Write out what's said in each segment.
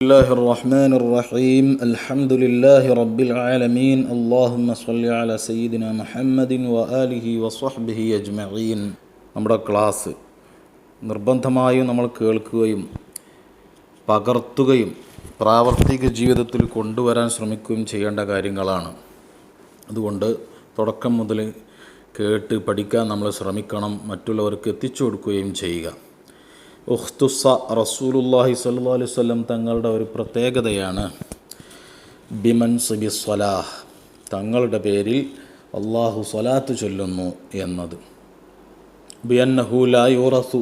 الله الرحمن الرحيم الحمد لله رب العالمين اللهم صل على سيدنا محمد وآله وصحبه أجمعين നമ്മുടെ ക്ലാസ് നിർബന്ധമായും നമ്മൾ കേൾക്കുകയും പകർത്തുകയും പ്രാവർത്തിക ജീവിതത്തിൽ കൊണ്ടുവരാൻ ശ്രമിക്കുകയും ചെയ്യേണ്ട കാര്യങ്ങളാണ് അതുകൊണ്ട് തുടക്കം മുതൽ കേട്ട് പഠിക്കാൻ നമ്മൾ ശ്രമിക്കണം മറ്റുള്ളവർക്ക് എത്തിച്ചു കൊടുക്കുകയും ചെയ്യുക ഉഖ്തുസ റസൂലുല്ലാഹി സല്ലു അലൈഹി വസല്ലം തങ്ങളുടെ ഒരു പ്രത്യേകതയാണ്. ബിമൻ സുബി സ്വലാഹ്. തങ്ങളുടെ പേരിൽ അള്ളാഹു സ്വലാത്ത് ചൊല്ലുന്നു എന്നത്. ബിയന്നഹുലായുറസു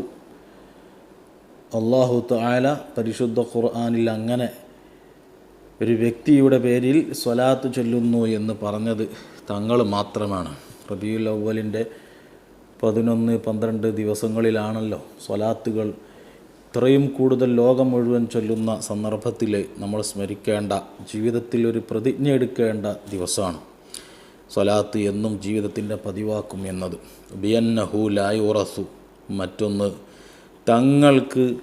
അള്ളാഹു താല പരിശുദ്ധ ഖുർആാനിൽ അങ്ങനെ ഒരു വ്യക്തിയുടെ പേരിൽ സ്വലാത്ത് ചൊല്ലുന്നു എന്ന് പറഞ്ഞത് തങ്ങൾ മാത്രമാണ്. റബിയുൽ അവലിന്റെ പതിനൊന്ന് പന്ത്രണ്ട് ദിവസങ്ങളിലാണല്ലോ സ്വലാത്തുകൾ ഇത്രയും കൂടുതൽ ലോകം മുഴുവൻ ചൊല്ലുന്ന സന്ദർഭത്തിൽ നമ്മൾ സ്മരിക്കേണ്ട ജീവിതത്തിൽ ഒരു പ്രതിജ്ഞ എടുക്കേണ്ട ദിവസമാണ്. സ്വലാത്ത് എന്നും ജീവിതത്തിന്റെ പതിവാക്കും എന്നത്. ബിയന്നഹു ലായ് ഉറസു മറ്റൊന്ന് തങ്ങൾക്ക്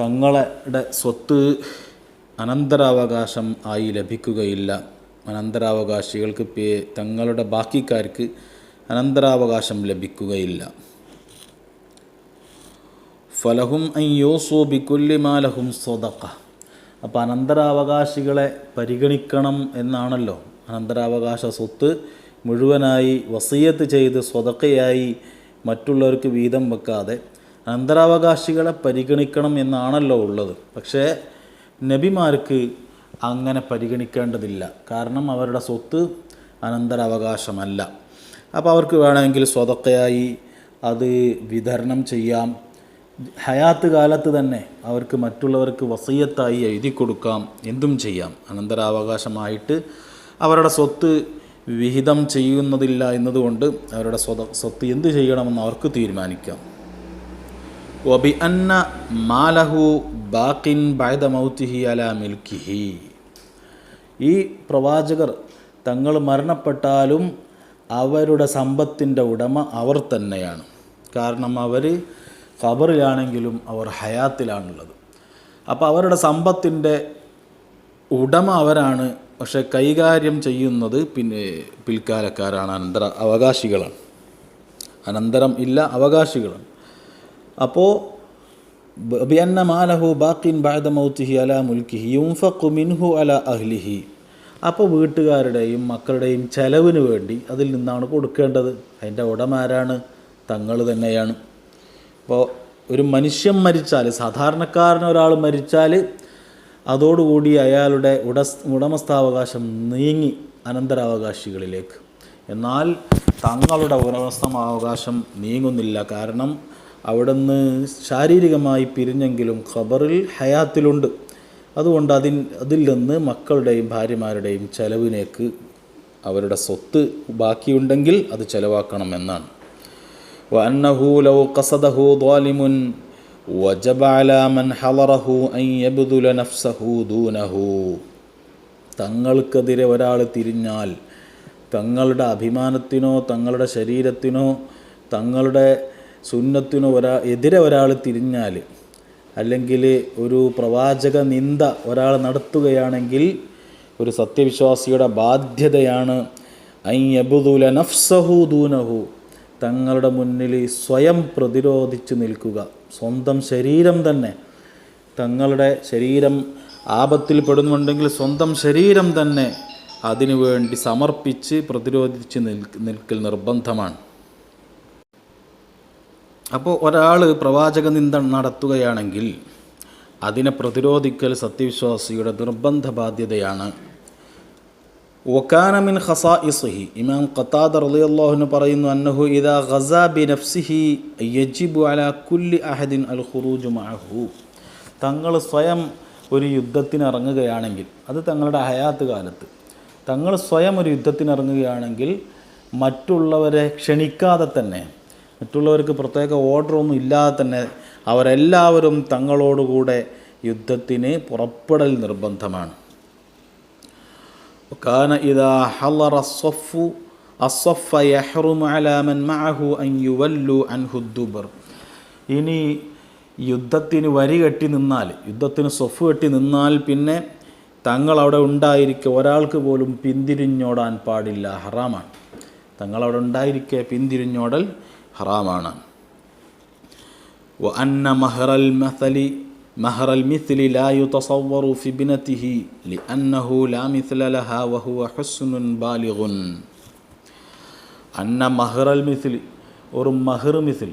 തങ്ങളുടെ സ്വത്ത് അനന്തരാവകാശം ആയി ലഭിക്കുകയില്ല. അനന്തരാവകാശികൾക്ക് തങ്ങളുടെ ബാക്കിക്കാർക്ക് അനന്തരാവകാശം ലഭിക്കുകയില്ല. ഫലഹും അയ്യോസോ ബിക്കുല്ലിമാലഹും സ്വതക്ക അപ്പോൾ അനന്തരാവകാശികളെ പരിഗണിക്കണം എന്നാണല്ലോ. അനന്തരാവകാശ സ്വത്ത് മുഴുവനായി വസീയത്ത് ചെയ്ത് സ്വതക്കയായി മറ്റുള്ളവർക്ക് വീതം വെക്കാതെ അനന്തരാവകാശികളെ പരിഗണിക്കണം എന്നാണല്ലോ ഉള്ളത്. പക്ഷേ നബിമാർക്ക് അങ്ങനെ പരിഗണിക്കേണ്ടതില്ല. കാരണം അവരുടെ സ്വത്ത് അനന്തരാവകാശമല്ല. അപ്പോൾ അവർക്ക് വേണമെങ്കിൽ സ്വതക്കയായി അത് വിതരണം ചെയ്യാം. ഹയാത്ത് കാലത്ത് തന്നെ അവർക്ക് മറ്റുള്ളവർക്ക് വസീയത്തായി എഴുതി കൊടുക്കാം എന്തും ചെയ്യാം. അനന്തരാവകാശമായിട്ട് അവരുടെ സ്വത്ത് വിഹിതം ചെയ്യുന്നതില്ല എന്നതുകൊണ്ട് അവരുടെ സ്വത സ്വത്ത് എന്ത് ചെയ്യണമെന്ന് അവർക്ക് തീരുമാനിക്കാം. ഒബി അന്ന മാലഹു ബാക്കിൻ ബൈദ മൗത്തിഹി അല മിൽക്കിഹി ഈ പ്രവാചകർ തങ്ങൾ മരണപ്പെട്ടാലും അവരുടെ സമ്പത്തിന്റെ ഉടമ അവർ തന്നെയാണ്. കാരണം അവർ ഖബറിലാണെങ്കിലും അവർ ഹയാത്തിലാണുള്ളത്. അപ്പോൾ അവരുടെ സമ്പത്തിന്റെ ഉടമ അവരാണ്. പക്ഷേ കൈകാര്യം ചെയ്യുന്നത് പിന്നെ പിൽക്കാലക്കാരാണ്. അനന്തര അവകാശികളാണ്. അനന്തരം ഇല്ല അവകാശികളാണ്. അപ്പോൾ ബിയന്ന മാലഹു ബാക്കിൻ ബാദ മൗത്തിഹി അല മുൽക്കിഹി യുംഫഖു മിൻഹു അല അഹ്ലിഹി. അപ്പോൾ വീട്ടുകാരുടെയും മക്കളുടെയും ചെലവിന് വേണ്ടി അതിൽ നിന്നാണ് കൊടുക്കേണ്ടത്. അതിന്റെ ഉടമാരാണ് തങ്ങൾ തന്നെയാണ്. അപ്പോൾ ഒരു മനുഷ്യൻ മരിച്ചാൽ സാധാരണക്കാരൻ ഒരാൾ മരിച്ചാൽ അതോടുകൂടി അയാളുടെ ഉട ഉടമസ്ഥാവകാശം നീങ്ങി അനന്തരാവകാശികളിലേക്ക്. എന്നാൽ തങ്ങളുടെ ഉടമസ്ഥാവകാശം നീങ്ങുന്നില്ല. കാരണം അവിടുന്ന് ശാരീരികമായി പിരിഞ്ഞെങ്കിലും ഖബറിൽ ഹയാത്തിലുണ്ട്. അതുകൊണ്ട് അതിൽ അതിൽ നിന്ന് മക്കളുടെയും ഭാര്യമാരുടെയും ചെലവിനേക്ക് അവരുടെ സ്വത്ത് ബാക്കിയുണ്ടെങ്കിൽ അത് ചെലവാക്കണം എന്നാണ് وأنه لو قصده ظالم وجب على من حضره أن يبذل نفسه دونه തങ്ങൾക്കെതിരെ ഒരാൾ തിരിഞ്ഞാൽ തങ്ങളുടെ അഭിമാനത്തിനോ തങ്ങളുടെ ശരീരത്തിനോ തങ്ങളുടെ സുന്നത്തിനോ ഒരാ എതിരെ ഒരാൾ തിരിഞ്ഞാൽ അല്ലെങ്കിൽ ഒരു പ്രവാചക നിന്ദ ഒരാൾ നടത്തുകയാണെങ്കിൽ ഒരു സത്യവിശ്വാസിയുടെ ബാധ്യതയാണ് ഐ അബുദുല നഫ്സഹു ദൂനഹു തങ്ങളുടെ മുന്നിൽ സ്വയം പ്രതിരോധിച്ച് നിൽക്കുക. സ്വന്തം ശരീരം തന്നെ. തങ്ങളുടെ ശരീരം ആപത്തിൽ പെടുന്നുണ്ടെങ്കിൽ സ്വന്തം ശരീരം തന്നെ അതിനു വേണ്ടി സമർപ്പിച്ച് പ്രതിരോധിച്ച് നിൽക്കൽ നിർബന്ധമാണ്. അപ്പോൾ ഒരാൾ പ്രവാചക നിന്ദ നടത്തുകയാണെങ്കിൽ അതിനെ പ്രതിരോധിക്കൽ സത്യവിശ്വാസിയുടെ നിർബന്ധ ബാധ്യതയാണ് വക്കാനമിൻ ഖസാ ഇസുഹി ഇമാം ഖത്താദ് റളിയല്ലാഹുവിന് പറയുന്നു അന്നഹു ഇദാ ഖസാ ബി നഫ്സിഹി യജിബു അല കുല്ലി അഹദിൻ അൽ ഖുറൂജു മഅഹു. തങ്ങൾ സ്വയം ഒരു യുദ്ധത്തിന് ഇറങ്ങുകയാണെങ്കിൽ അത് തങ്ങളുടെ ഹയാത്ത് കാലത്ത് തങ്ങൾ സ്വയം ഒരു യുദ്ധത്തിന് ഇറങ്ങുകയാണെങ്കിൽ മറ്റുള്ളവരെ ക്ഷണിക്കാതെ തന്നെ മറ്റുള്ളവർക്ക് പ്രത്യേക ഓർഡറൊന്നും ഇല്ലാതെ തന്നെ അവരെല്ലാവരും തങ്ങളോടുകൂടെ യുദ്ധത്തിന് പുറപ്പെടൽ നിർബന്ധമാണ്. وكان إذا حضر الصف الصف يحرم على من معه أن يولوا عنه الدبر ഇനി യുദ്ധത്തിന് വരി കെട്ടി നിന്നാൽ യുദ്ധത്തിന് സ്വഫ് കെട്ടി നിന്നാൽ പിന്നെ തങ്ങൾ അവിടെ ഉണ്ടായിരിക്കെ ഒരാൾക്ക് പോലും പിന്തിരിഞ്ഞോടാൻ പാടില്ല ഹറാമാണ് തങ്ങൾ അവിടെ ഉണ്ടായിരിക്കെ പിന്തിരിഞ്ഞോടൽ ഹറാമാണ് وأن مهر المثل مهر المثل لا يتصور في ابنته لأنه لا مثل لها وهو حسن بالغ അന്ന മഹ്റൽ മിസിൽ ഒരു മഹർ മിസിൽ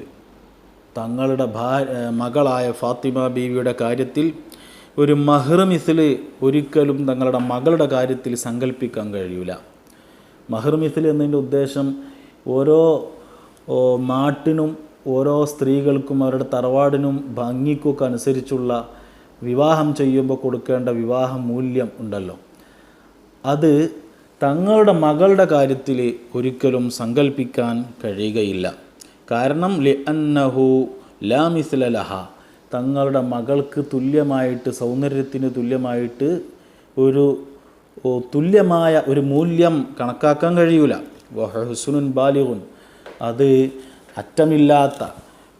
തങ്ങളുടെ ഭാ മകളായ ഫാത്തിമ ബീവിയുടെ കാര്യത്തിൽ ഒരു മഹർ മിസിൽ ഒരിക്കലും തങ്ങളുടെ മകളുടെ കാര്യത്തിൽ സങ്കല്പിക്കാൻ കഴിയൂല മഹർ മിസിൽ എന്നതിൻ്റെ ഉദ്ദേശം ഓരോ ഓ, നാട്ടിനും ഓരോ സ്ത്രീകൾക്കും അവരുടെ തറവാടിനും ഭംഗിക്കൊക്കെ അനുസരിച്ചുള്ള വിവാഹം ചെയ്യുമ്പോൾ കൊടുക്കേണ്ട വിവാഹ മൂല്യം ഉണ്ടല്ലോ. അത് തങ്ങളുടെ മകളുടെ കാര്യത്തിൽ ഒരിക്കലും സങ്കല്പിക്കാൻ കഴിയുകയില്ല. കാരണം ലി അന്നഹു ലാ മിസ്ല ലഹ. തങ്ങളുടെ മകൾക്ക് തുല്യമായിട്ട് സൗന്ദര്യത്തിന് തുല്യമായിട്ട് ഒരു തുല്യമായ ഒരു മൂല്യം കണക്കാക്കാൻ കഴിയൂല. ഹുസുനുൻ ബാലിഹുൻ അത് അറ്റമില്ലാത്ത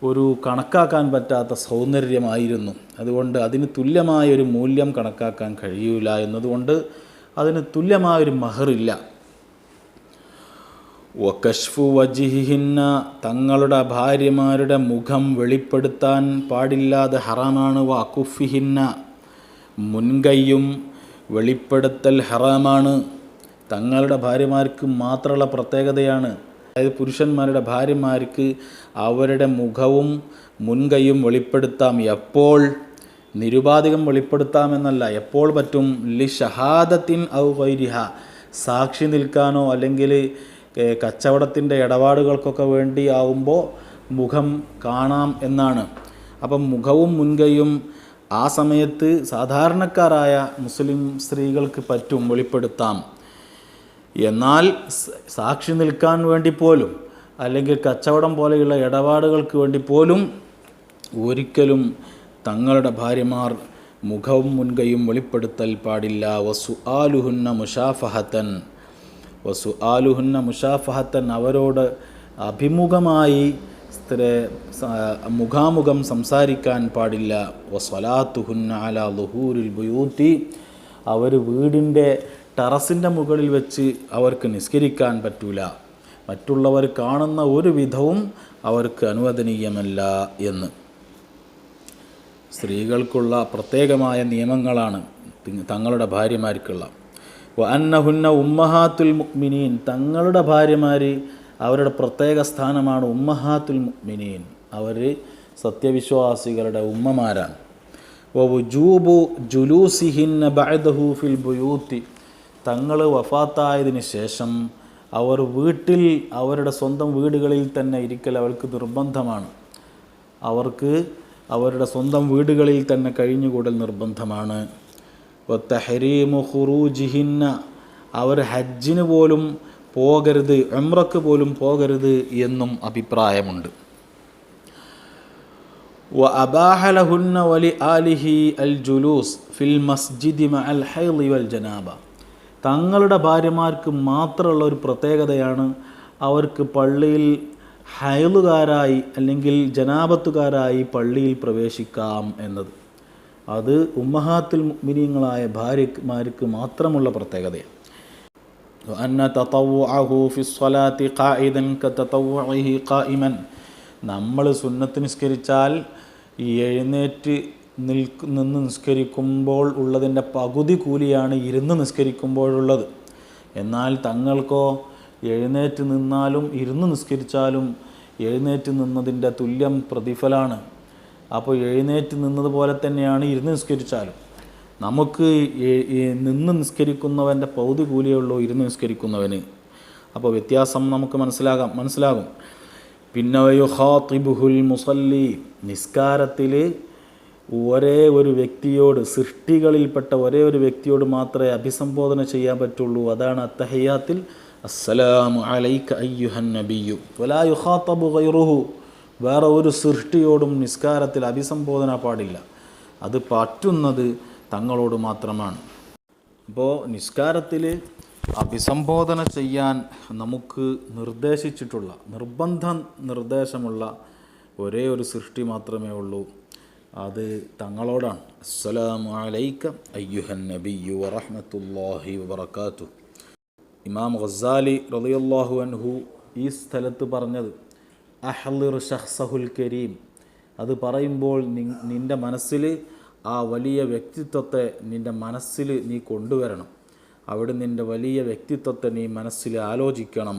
ഒരു കണക്കാക്കാൻ പറ്റാത്ത സൗന്ദര്യമായിരുന്നു. അതുകൊണ്ട് അതിന് തുല്യമായ ഒരു മൂല്യം കണക്കാക്കാൻ കഴിയൂല എന്നതുകൊണ്ട് അതിന് തുല്യമായൊരു മഹറില്ല. വകഷ്ഫു വജിഹിന്ന തങ്ങളുടെ ഭാര്യമാരുടെ മുഖം വെളിപ്പെടുത്താൻ പാടില്ലാതെ ഹറാമാണ് വാക്കുഫിഹിന്ന മുൻകൈയും വെളിപ്പെടുത്തൽ ഹറാമാണ്. തങ്ങളുടെ ഭാര്യമാർക്ക് മാത്രമുള്ള പ്രത്യേകതയാണ് അതായത് പുരുഷന്മാരുടെ ഭാര്യമാർക്ക് അവരുടെ മുഖവും മുൻകൈയും വെളിപ്പെടുത്താം. എപ്പോൾ? നിരുപാധികം വെളിപ്പെടുത്താമെന്നല്ല എപ്പോൾ പറ്റും? ലി ഷഹാദത്തിൻ ഔ വൈരിഹ സാക്ഷി നിൽക്കാനോ അല്ലെങ്കിൽ കച്ചവടത്തിന്റെ ഇടപാടുകൾക്കൊക്കെ വേണ്ടി ആവുമ്പോൾ മുഖം കാണാം എന്നാണ്. അപ്പം മുഖവും മുൻകൈയും ആ സമയത്ത് സാധാരണക്കാരായ മുസ്ലിം സ്ത്രീകൾക്ക് പറ്റും വെളിപ്പെടുത്താം. എന്നാൽ സാക്ഷി നിൽക്കാൻ വേണ്ടി പോലും അല്ലെങ്കിൽ കച്ചവടം പോലെയുള്ള ഇടപാടുകൾക്ക് വേണ്ടി പോലും ഒരിക്കലും തങ്ങളുടെ ഭാര്യമാർ മുഖവും മുൻകൈയും വെളിപ്പെടുത്തൽ പാടില്ല. വസു ആലുഹുന്ന മുഷാഫഹത്തൻ വസു ആലുഹുന്ന മുഷാഫഹത്തൻ അവരോട് അഭിമുഖമായി സ്ത്രീ മുഖാമുഖം സംസാരിക്കാൻ പാടില്ല. വസ്വലാത്തുഹുന്ന അല ലുഹൂരിൽ ബുയൂത്തി അവർ വീടിന്റെ ടെറസിന്റെ മുകളിൽ വെച്ച് അവർക്ക് നിസ്കരിക്കാൻ പറ്റൂല. മറ്റുള്ളവർ കാണുന്ന ഒരു വിധവും അവർക്ക് അനുവദനീയമല്ല എന്ന്. സ്ത്രീകൾക്കുള്ള പ്രത്യേകമായ നിയമങ്ങളാണ് തങ്ങളുടെ ഭാര്യമാർക്കുള്ള. അന്നഹുന്ന ഉമ്മഹാത്തുൽ മുക്മിനീൻ തങ്ങളുടെ ഭാര്യമാർ അവരുടെ പ്രത്യേക സ്ഥാനമാണ് ഉമ്മഹാത്തുൽ മുക്മിനീൻ അവർ സത്യവിശ്വാസികളുടെ ഉമ്മമാരാണ്. ഓ ജുലൂസിഹിന്ന ബഅദഹു ഫിൽ ബുയൂത്തി. തങ്ങൾ വഫാത്തായതിനു ശേഷം അവർ വീട്ടിൽ അവരുടെ സ്വന്തം വീടുകളിൽ തന്നെ ഇരിക്കൽ അവർക്ക് നിർബന്ധമാണ്. അവർക്ക് അവരുടെ സ്വന്തം വീടുകളിൽ തന്നെ കഴിഞ്ഞുകൂടൽ നിർബന്ധമാണ്. തഹരീമു ഖുറൂജിഹിന്ന അവർ ഹജ്ജിന് പോലും പോകരുത് എമ്രക്ക് പോലും പോകരുത് എന്നും അഭിപ്രായമുണ്ട്. അബാഹലഹുന്ന വലി ആലിഹി അൽ ജുലൂസ് ഫിൽ മസ്ജിദി അൽ ഹൈലി വൽ ജനാബ. തങ്ങളുടെ ഭാര്യമാർക്ക് മാത്രമുള്ള ഒരു പ്രത്യേകതയാണ് അവർക്ക് പള്ളിയിൽ ഹയലുകാരായി അല്ലെങ്കിൽ ജനാപത്തുകാരായി പള്ളിയിൽ പ്രവേശിക്കാം എന്നത്. അത് ഉമ്മഹാത്തിൽ മിനിയങ്ങളായ ഭാര്യമാർക്ക് മാത്രമുള്ള പ്രത്യേകതയാണ്. ഖായിദൻ നമ്മൾ സുന്നത്ത് നിസ്കരിച്ചാൽ എഴുന്നേറ്റ് നിൽക്ക് നിന്ന് നിസ്കരിക്കുമ്പോൾ ഉള്ളതിന്റെ പകുതി കൂലിയാണ് ഇരുന്ന് നിസ്കരിക്കുമ്പോഴുള്ളത്. എന്നാൽ തങ്ങൾക്കോ എഴുന്നേറ്റ് നിന്നാലും ഇരുന്ന് നിസ്കരിച്ചാലും എഴുന്നേറ്റ് നിന്നതിന്റെ തുല്യം പ്രതിഫലമാണ് അപ്പോൾ എഴുന്നേറ്റ് നിന്നതുപോലെ തന്നെയാണ് ഇരുന്ന് നിസ്കരിച്ചാലും. നമുക്ക് നിന്ന് നിസ്കരിക്കുന്നവന്റെ പൗതി കൂലിയേ ഉള്ളൂ ഇരുന്ന് നിസ്കരിക്കുന്നവന്. അപ്പോൾ വ്യത്യാസം നമുക്ക് മനസ്സിലാകാം മനസ്സിലാകും. പിന്നെ യുഹാത്തിബുഹുൽ മുസല്ലി നിസ്കാരത്തിൽ ഒരേ ഒരു വ്യക്തിയോട് സൃഷ്ടികളിൽപ്പെട്ട ഒരേ ഒരു വ്യക്തിയോട് മാത്രമേ അഭിസംബോധന ചെയ്യാൻ പറ്റുള്ളൂ. അതാണ് അത്തഹയ്യാത്തിൽ അസ്സലാമു അലൈക അയ്യുഹൻ നബിയു വലാ യുഹാത്തബു ഗൈറുഹു. വേറെ ഒരു സൃഷ്ടിയോടും നിസ്കാരത്തിൽ അഭിസംബോധന പാടില്ല. അത് പറ്റുന്നത് തങ്ങളോട് മാത്രമാണ്. അപ്പോൾ നിസ്കാരത്തിൽ അഭിസംബോധന ചെയ്യാൻ നമുക്ക് നിർദ്ദേശിച്ചിട്ടുള്ള നിർബന്ധ നിർദ്ദേശമുള്ള ഒരേ ഒരു സൃഷ്ടി മാത്രമേ ഉള്ളൂ. അത് തങ്ങളോടാണ്. അസ്സലാമു അലൈക്ക അയ്യുഹൻ നബിയു വബറകാതുഹു. ഇമാം ഖസാലി റളിയല്ലാഹു അൻഹു ഈ സ്ഥലത്ത് പറഞ്ഞത് അഹ്ലിർ ഷഹ്സഹുൽ കരീം. അത് പറയുമ്പോൾ നിന്റെ മനസ്സിൽ ആ വലിയ വ്യക്തിത്വത്തെ നിന്റെ മനസ്സിൽ നീ കൊണ്ടുവരണം. അവിടെ നിന്റെ വലിയ വ്യക്തിത്വത്തെ നീ മനസ്സിൽ ആലോചിക്കണം.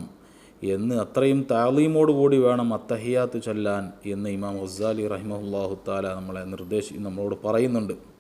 എന്ന് അത്രയും താലീമോടുകൂടി വേണം അത്തഹിയാത്ത് ചൊല്ലാൻ എന്ന് ഇമാം ഖസാലി റഹിമഹുല്ലാഹു താല നമ്മളെ നിർദ്ദേശി നമ്മളോട് പറയുന്നുണ്ട്.